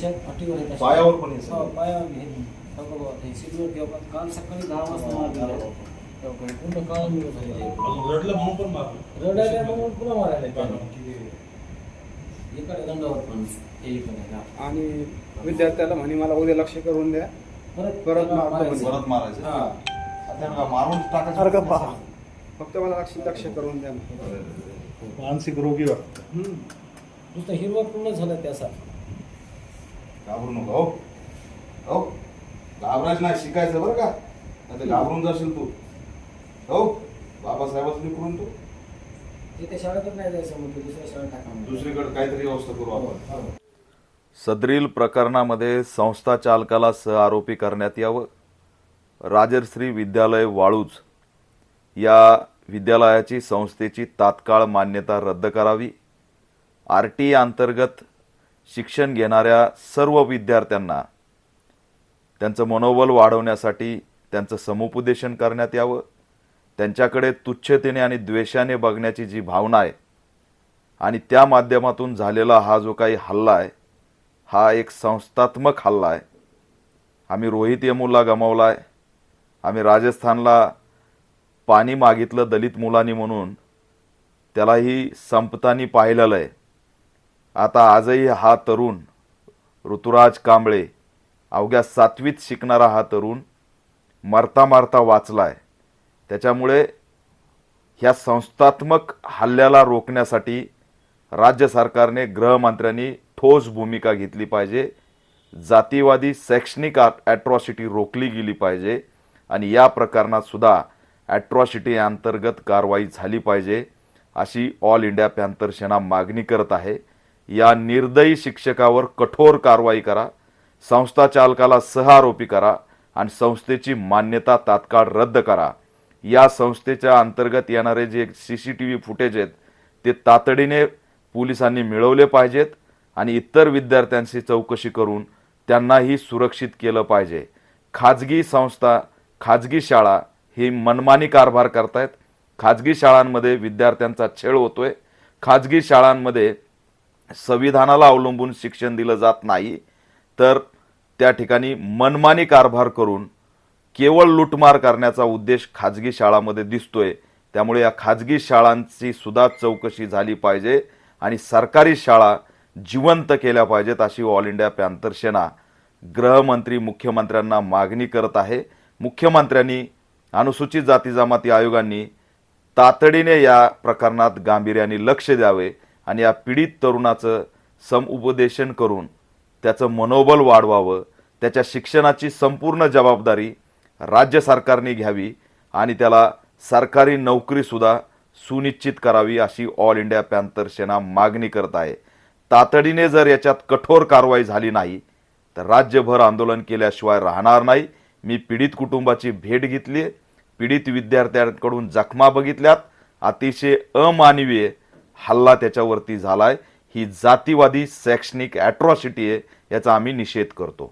त्याच्या पाठीवर अशा. पायावर पण आहे हो. पायावर हे हो बाबा, हे सीटवर ठेवा. काल सकाळी दहा वाजता काही पूर्ण काळ मिळत झालेलं आहे. रडलं म्हणून पण मारलं रडायला म्हणून पुन्हा मारायला त्यानं. इकडे दंडावर पण हे इकडे हा. आणि विद्यार्थ्याला म्हणे मला उद्या लक्ष करून द्या परत परत मारतो मारायचं. परत मारायचं हा. आता यांना मारून टाकायचं अरे का पहा फक्त मला लक्ष लक्ष करून द्या मानसिक रोगी वाटतं हम्म. नुसतं हिरवा पूर्ण झाला त्याचा घाबरू नको हो. हो घाबरायचं नाही शिकायचं बरं का? नाही घाबरून जाशील तू. हो बाबासाहेबांनी करून तू ते त्या शाळेतच नाही जायचं म्हणतो दुसऱ्या शाळेत टाका म्हणतो. दुसरीकडे काहीतरी व्यवस्था करू हो, आपण. हो. सदरील प्रकरणामध्ये संस्था चालकाला सहआरोपी करण्यात यावं. राजश्री विद्यालय वाळूज या विद्यालयाची संस्थेची तात्काळ मान्यता रद्द करावी. आर टी अंतर्गत शिक्षण घेणाऱ्या सर्व विद्यार्थ्यांना त्यांचं मनोबल वाढवण्यासाठी त्यांचं समुपदेशन करण्यात यावं. त्यांच्याकडे तुच्छतेने आणि द्वेषाने बघण्याची जी भावना आहे आणि त्या माध्यमातून झालेला हा जो काही हल्ला आहे हा एक संस्थात्मक हल्ला आहे. आम्ही रोहित यमुला गमावला आहे. आम्ही राजस्थानला पाणी मागितलं दलित मुलांनी म्हणून. त्यालाही संपतानी पाहिलेलं आहे. आता आजही हा तरुण ऋतुराज कांबळे अवघ्या सातवीत शिकणारा हा तरुण मरता मारता वाचला आहे त्याच्यामुळे ह्या संस्थात्मक हल्ल्याला रोखण्यासाठी राज्य सरकारने गृहमंत्र्यांनी ठोस भूमिका घेतली पाहिजे. जातीवादी शैक्षणिक ॲट्रॉसिटी रोखली गेली पाहिजे आणि या प्रकरणात सुद्धा ॲट्रॉसिटी अंतर्गत कारवाई झाली पाहिजे अशी ऑल इंडिया पॅन्थर सेना मागणी करत आहे. या निर्दयी शिक्षकावर कठोर कारवाई करा संस्था चालकाला सहआरोपी करा आणि संस्थेची मान्यता तात्काळ रद्द करा. या संस्थेच्या अंतर्गत येणारे जे C C T V footage आहेत ते तातडीने पोलिसांनी मिळवले पाहिजेत आणि इतर विद्यार्थ्यांशी चौकशी करून त्यांनाही सुरक्षित केलं पाहिजे. खाजगी संस्था खाजगी शाळा ही मनमानी कारभार करतायत. खाजगी शाळांमध्ये विद्यार्थ्यांचा छेळ होतोय. खाजगी शाळांमध्ये संविधानाला अवलंबून शिक्षण दिलं जात नाही तर त्या ठिकाणी मनमानी कारभार करून केवळ लुटमार करण्याचा उद्देश खाजगी शाळांमध्ये दिसतोय. त्यामुळे या खाजगी शाळांची सुद्धा चौकशी झाली पाहिजे आणि सरकारी शाळा जिवंत केल्या पाहिजेत अशी ऑल इंडिया पॅन्थर सेना गृहमंत्री मुख्यमंत्र्यांना मागणी करत आहे. मुख्यमंत्र्यांनी अनुसूचित जाती जमाती आयोगांनी तातडीने या प्रकरणात गांभीर्याने लक्ष द्यावे. आणि या पीडित तरुणाचं समुपदेशन करून त्याचं मनोबल वाढवावं त्याच्या शिक्षणाची संपूर्ण जबाबदारी राज्य सरकारने घ्यावी आणि त्याला सरकारी नोकरीसुद्धा सुनिश्चित करावी अशी ऑल इंडिया पॅन्थर सेना मागणी करत आहे. तातडीने जर याच्यात कठोर कारवाई झाली नाही तर राज्यभर आंदोलन केल्याशिवाय राहणार नाही. मी पीडित कुटुंबाची भेट घेतली पीडित विद्यार्थ्यांकडून जखमा बघितल्यात. अतिशय अमानवीय हल्ला त्याच्यावरती झालाय. ही जातीवादी शैक्षणिक ॲट्रॉसिटी आहे याचा आम्ही निषेध करतो.